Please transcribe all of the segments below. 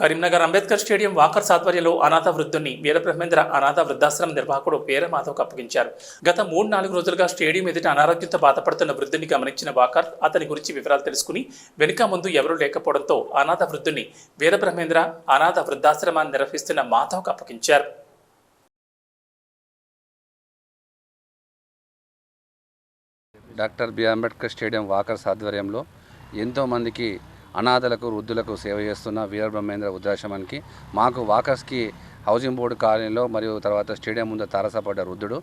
Karimnagar Ambedkar stadium walkers ఆధ్వర్యంలో అనాథ వృద్ధుని వీరబ్రహ్మేంద్ర అనాథ వృద్ధాశ్రమ నిర్వాహకుడు పేరమాధవ్కు అప్పగించారు. గత మూడు నాలుగు రోజులుగా స్టేడియం ఎదుట అనారోగ్యంతో బాధపడుతున్న వృద్ధుని గమనించిన వాకర్ అతని గురించి వివరాలు తెలుసుకుని వెనుక ముందు ఎవరూ లేకపోవడంతో అనాథ వృద్ధుని వీరబ్రహ్మేంద్ర అనాథ వృద్ధాశ్రమాన్ని నిర్వహిస్తున్న మాధవ్కు అప్పగించారు. Doctor B Ambedkar stadium walkers ఆధ్వర్యంలో ఎంతోమందికి అనాథలకు వృద్ధులకు సేవ చేస్తున్న వీరబ్రహ్మేంద్ర వృద్ధాశ్రమానికి మాకు వాకర్స్కి హౌసింగ్ బోర్డు కాలనీలో మరియు తర్వాత స్టేడియం ముందు తారసపడ్డ వృద్ధుడు.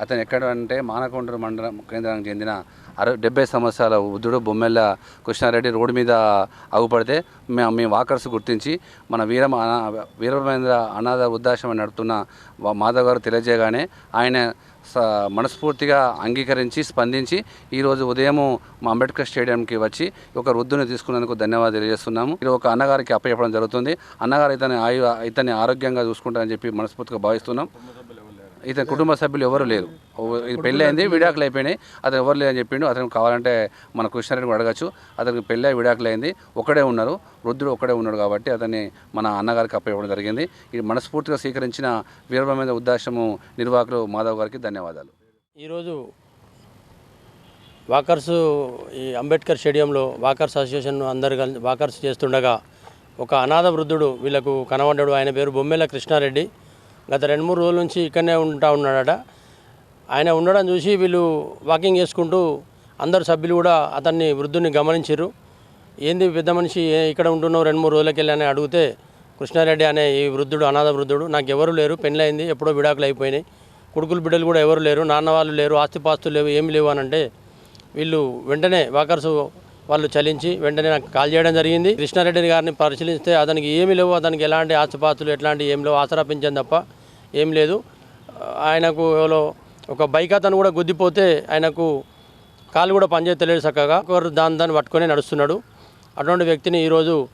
అతను ఎక్కడ అంటే మానకొండూరు మండలం కేంద్రానికి చెందిన అరవై డెబ్బై సంవత్సరాల వృద్ధుడు బొమ్మెల్ల కృష్ణారెడ్డి రోడ్డు మీద అగుపడితే మేము మేము వాకర్స్ గుర్తించి మన వీర వీరమేంద్ర అనాథ వృద్ధాశ్రమం నడుపుతున్న మాధవ్ గారు తెలియజేయగానే ఆయన స- మనస్ఫూర్తిగా అంగీకరించి స్పందించి ఈరోజు ఉదయం మా అంబేద్కర్ స్టేడియంకి వచ్చి ఒక వృద్ధుని తీసుకున్నందుకు ధన్యవాదాలు తెలియజేస్తున్నాము. ఇది ఒక అన్నగారికి అప్పచెప్పడం జరుగుతుంది. అన్నగారు ఇతని ఆయు ఇతన్ని ఆరోగ్యంగా చూసుకుంటారని చెప్పి మనస్ఫూర్తిగా భావిస్తున్నాం. ఇతని కుటుంబ సభ్యులు ఎవరు లేరు. ఇది పెళ్ళి అయింది విడాకులు అయిపోయినాయి. అతను ఎవరు లేదని చెప్పిండు. అతను కావాలంటే మన కృష్ణారెడ్డి కూడా అడగచ్చు. అతనికి పెళ్ళి అయి విడాకులు అయింది. ఒకడే ఉన్నారు. వృద్ధుడు ఒకడే ఉన్నాడు కాబట్టి అతన్ని మన అన్నగారికి అప్పచెప్పడం జరిగింది. ఇది మనస్ఫూర్తిగా స్వీకరించిన వీరబ్రహ్మేంద్ర ఉద్దాశ్రమం నిర్వాహకులు మాధవ్ గారికి ధన్యవాదాలు. ఈరోజు వాకర్స్ ఈ అంబేద్కర్ స్టేడియంలో వాకర్స్ అసోసియేషన్ అందరు కలిసి వాకర్స్ చేస్తుండగా ఒక అనాథ వృద్ధుడు వీళ్ళకు కనబడ్డాడు. ఆయన పేరు బొమ్మెల కృష్ణారెడ్డి. గత రెండు మూడు రోజుల నుంచి ఇక్కడనే ఉంటా ఉన్నాడట. ఆయన ఉండడం చూసి వీళ్ళు వాకింగ్ చేసుకుంటూ అందరు సభ్యులు కూడా అతన్ని వృద్ధుని గమనించారు ఏంది పెద్ద మనిషి ఏ- ఇక్కడ ఉంటున్నావు రెండు మూడు రోజులకి వెళ్ళి అని అడిగితే కృష్ణారెడ్డి అనే ఈ వృద్ధుడు అనాథ వృద్ధుడు నాకు ఎవరు లేరు పెళ్ళైంది ఎప్పుడో విడాకులు అయిపోయినాయి. కొడుకులు బిడ్డలు కూడా ఎవరు లేరు నాన్న వాళ్ళు లేరు ఆస్తిపాస్తులు లేవు ఏమి లేవు అని అంటే వీళ్ళు వెంటనే వాకర్స్ వాళ్ళు చలించి వెంటనే నాకు కాల్ చేయడం జరిగింది. కృష్ణారెడ్డి గారిని పరిశీలిస్తే అతనికి ఏమి లేవు అతనికి ఎలాంటి ఆస్తిపాస్తులు ఎట్లాంటి ఏమి లేవు ఆసరా తప్ప ఏం లేదు. ఆయనకు ఎవరో ఒక బైక్ అతను కూడా గుద్దిపోతే ఆయనకు కాలు కూడా పనిచేయలేదు చక్కగా. ఒకరు దాని దాన్ని పట్టుకొని నడుస్తున్నాడు. అటువంటి వ్యక్తిని ఈరోజు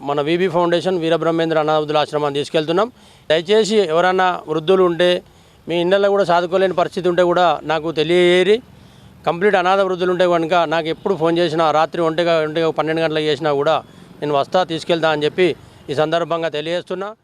మన విబి ఫౌండేషన్ వీరబ్రహ్మేంద్ర అనాథుల ఆశ్రమాన్ని తీసుకెళ్తున్నాం. దయచేసి ఎవరన్నా వృద్ధులు ఉంటే మీ ఇళ్ళల్లో కూడా సాదుకోలేని పరిస్థితి ఉంటే కూడా నాకు తెలియజేరి కంప్లీట్ అనాథ వృద్ధులు ఉంటే కనుక నాకు ఎప్పుడు ఫోన్ చేసినా రాత్రి ఒంటిగా ఒంటిగా పన్నెండు గంటలకు చేసినా కూడా నేను వస్తా తీసుకెళ్తా అని చెప్పి ఈ సందర్భంగా తెలియజేస్తున్నా.